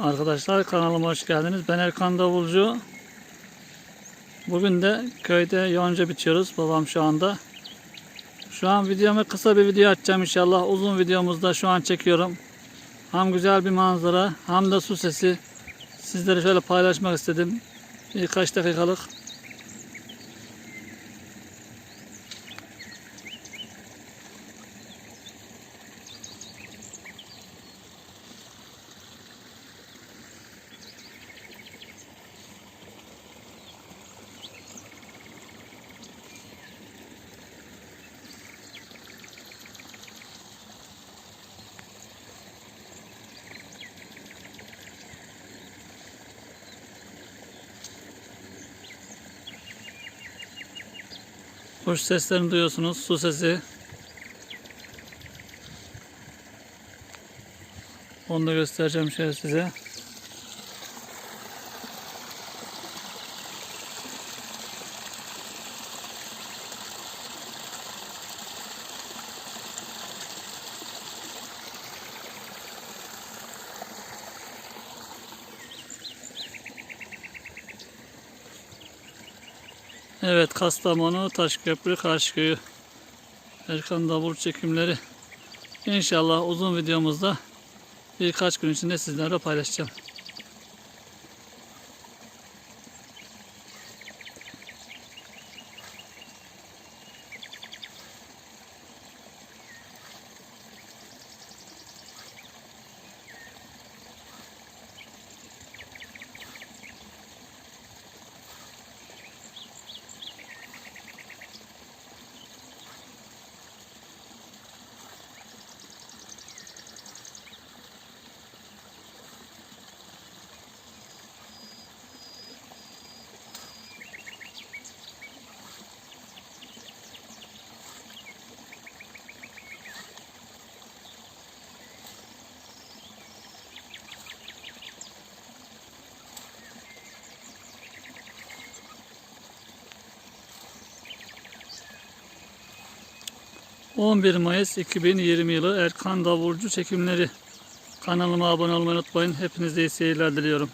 Arkadaşlar kanalıma hoş geldiniz. Ben Erkan Davulcu. Bugün de köyde yonca bitiyoruz. Babam şu anda. Şu an videomu kısa bir video açacağım inşallah. Uzun videomuzda şu an çekiyorum. Hem güzel bir manzara hem de su sesi. Sizlere şöyle paylaşmak istedim. Birkaç dakikalık. Kuş seslerini duyuyorsunuz. Su sesi. Onu da göstereceğim şöyle size. Evet Kastamonu Taşköprü Karşıköy'ü Erkan Davul çekimleri İnşallah uzun videomuzda birkaç gün içinde sizlerle paylaşacağım. ...11 Mayıs 2020 yılı Erkan Davulcu çekimleri... ...kanalıma abone olmayı unutmayın. Hepinize iyi seyirler diliyorum.